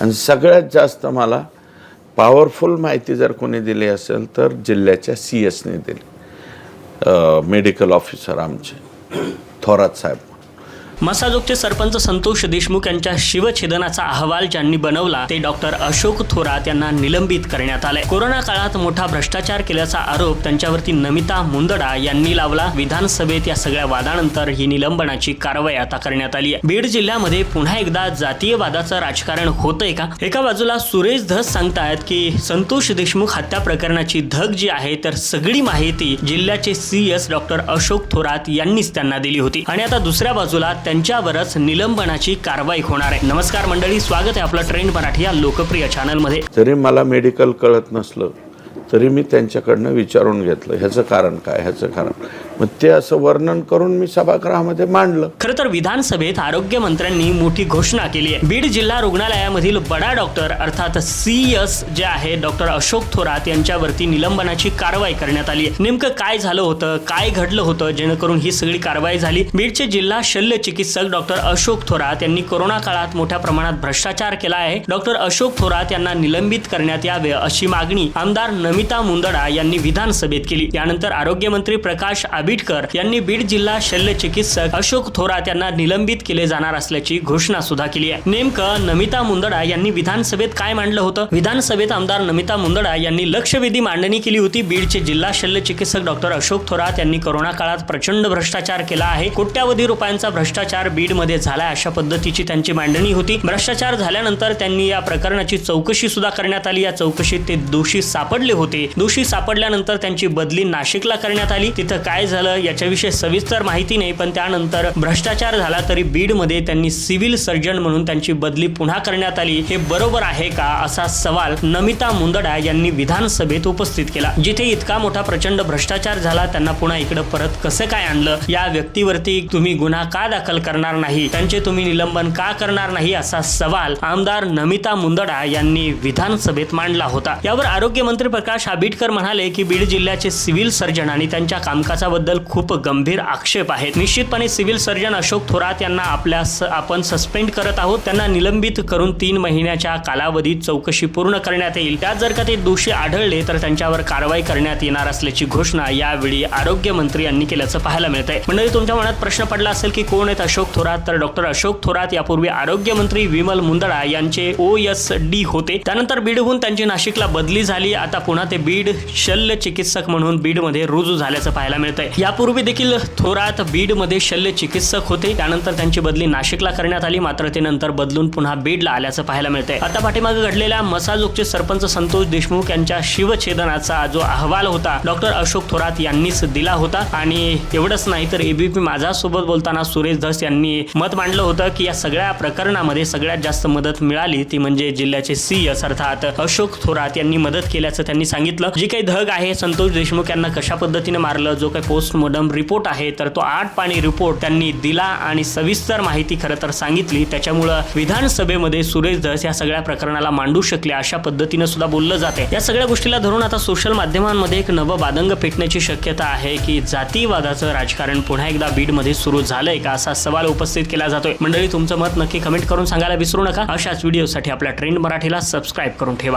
आणि सगळ्यात जास्त मला पॉवरफुल माहिती जर कोणी दिली असेल तर जिल्ह्याच्या सी एसने दिली. मेडिकल ऑफिसर आमचे. थोरात साहेब. मसाजोगचे सरपंच संतोष देशमुख यांच्या शिवछेदनाचा अहवाल ज्यांनी बनवला ते डॉक्टर अशोक थोरात यांना निलंबित करण्यात आले. कोरोना काळात मोठा भ्रष्टाचार केल्याचा आरोप त्यांच्यावरती नमिता मुंदडा यांनी लावला. विधानसभेत या सगळ्या वादानंतर ही निलंबनाची कारवाई आता करण्यात आली आहे. बीड जिल्ह्यामध्ये पुन्हा एकदा जातीयवादाचं राजकारण होतंय का? एका बाजूला सुरेश धस सांगतायत की संतोष देशमुख हत्या प्रकरणाची धग जी आहे तर सगळी माहिती जिल्ह्याचे C S doctor Ashok Thorat यांनीच त्यांना दिली होती. आणि आता दुसऱ्या बाजूला त्यांच्यावरच निलंबनाची कारवाई होणार आहे. नमस्कार मंडळी स्वागत आहे आपलं ट्रेंड मराठी या लोकप्रिय चॅनलमध्ये जरी मला मेडिकल कळत नसलं तरी मी त्यांच्याकडनं विचारून घेतलं ह्याचं कारण काय ह्याचं कारण. मग ते असं वर्णन करून मी सभागृहामध्ये मांडलं. खरं तर विधानसभेत आरोग्य मंत्र्यांनी मोठी घोषणा केली आहे. बीड जिल्हा रुग्णालयामधील बडा डॉक्टर अर्थात सी एस जे आहे डॉक्टर अशोक थोरात यांच्यावरती निलंबनाची कारवाई करण्यात आली आहे. नेमकं काय झालं होतं काय घडलं होतं जेणेकरून ही सगळी कारवाई झाली? बीडचे जिल्हा शल्य चिकित्सक डॉक्टर अशोक थोरात यांनी कोरोना काळात मोठ्या प्रमाणात भ्रष्टाचार केला आहे. डॉक्टर अशोक थोरात यांना निलंबित करण्यात यावे अशी मागणी आमदार नमिता मुंदडा यांनी विधानसभेत केली. यानंतर आरोग्यमंत्री प्रकाश आबिटकर यांनी बीड जिल्हा शल्य चिकित्सक अशोक थोरात यांना निलंबित केले जाणार असल्याची घोषणा सुद्धा केली आहे. नेमकं नमिता मुंदडा यांनी विधानसभेत काय मांडलं होतं? विधानसभेत आमदार नमिता मुंदडा यांनी लक्षवेधी मांडणी केली होती. बीडचे जिल्हा शल्य चिकित्सक डॉक्टर अशोक थोरात यांनी कोरोना काळात प्रचंड भ्रष्टाचार केला आहे. कोट्यावधी रुपयांचा भ्रष्टाचार बीडमध्ये झाला अशा पद्धतीची त्यांची मांडणी होती. भ्रष्टाचार झाल्यानंतर त्यांनी या प्रकरणाची चौकशी सुद्धा करण्यात आली. या चौकशीत ते दोषी सापडले होते. दोषी सापडल्यानंतर त्यांची बदली नाशिकला करण्यात आली. तिथं काय झालं याच्याविषयी सविस्तर माहिती नाही पण त्यानंतर भ्रष्टाचार झाला तरी बीडमध्ये त्यांनी सिव्हिल सर्जन म्हणून त्यांची बदली पुन्हा करण्यात आली. हे बरोबर आहे का असा सवाल नमिता मुंदडा यांनी विधानसभेत उपस्थित केला. जिथे इतका मोठा प्रचंड भ्रष्टाचार झाला त्यांना पुन्हा इकडे परत कसं काय आणलं? या व्यक्तीवरती तुम्ही गुन्हा का दाखल करणार नाही? त्यांचे तुम्ही निलंबन का करणार नाही असा सवाल आमदार नमिता मुंदडा यांनी विधानसभेत मांडला होता. यावर आरोग्यमंत्री प्रकाश आबिटकर म्हणाले की बीड जिल्ह्याचे सिव्हिल सर्जन आणि त्यांच्या कामकाजाबद्दल खूप गंभीर आक्षेप आहेत. निश्चितपणे सिव्हिल सर्जन अशोक थोरात यांना आपल्या स- आपण सस्पेंड करत आहोत. त्यांना निलंबित करून तीन महिन्याच्या कालावधीत चौकशी पूर्ण करण्यात येईल. त्यात जर का ते दोषी आढळले तर त्यांच्यावर कारवाई करण्यात येणार असल्याची घोषणा यावेळी आरोग्यमंत्री यांनी केल्याचं पाहायला मिळत आहे मंडळी तुमच्या मनात प्रश्न पडला असेल की कोण आहेत अशोक थोरात तर डॉक्टर अशोक थोरात यापूर्वी आरोग्यमंत्री विमल मुंदडा यांचे ओ एस डी होते. त्यानंतर बीडहून त्यांची नाशिकला बदली झाली. आता पुन्हा ते बीड शल्य चिकित्सक म्हणून बीडमध्ये रुजू झाल्याचं पाहायला मिळत आहे यापूर्वी देखील थोरात बीडमध्ये शल्य चिकित्सक होते. त्यानंतर त्यांची बदली नाशिकला करण्यात आली. मात्र ते नंतर बदलून पुन्हा बीडला आल्याचं पाहायला मिळतंय. आता पाठीमागे घडलेल्या मसाजोगचे सरपंच संतोष देशमुख यांच्या शिवछेदनाचा जो अहवाल होता डॉक्टर अशोक थोरात यांनीच दिला होता. आणि एवढंच नाही तर एबीपी माझा सोबत बोलताना सुरेश धस यांनी मत मांडलं होतं की या सगळ्या प्रकरणामध्ये सगळ्यात जास्त मदत मिळाली ती म्हणजे जिल्ह्याचे सी एस अर्थात अशोक थोरात यांनी मदत केल्याचं त्यांनी सांगितलं. सांगितलं. जी काही धग आहे संतोष देशमुख यांना कशा पद्धतीने मारलं जो काही पोस्टमॉर्टम रिपोर्ट आहे तर तो आठ पाणी रिपोर्ट त्यांनी दिला आणि सविस्तर माहिती खरं तर सांगितली. त्याच्यामुळं विधानसभेमध्ये सुरेश धस या सगळ्या प्रकरणाला मांडू शकले अशा पद्धतीनं सुद्धा बोललं जाते या सगळ्या गोष्टीला धरून आता सोशल माध्यमांमध्ये एक नवं बादंग पेटण्याची शक्यता आहे की जातीवादाचं राजकारण पुन्हा एकदा बीडमध्ये सुरू झालंय का असा सवाल उपस्थित केला जातोय. मंडळी तुमचं मत नक्की कमेंट करून सांगायला विसरू नका. अशाच व्हिडिओसाठी आपल्या ट्रेंड मराठीला सबस्क्राईब करून ठेवा.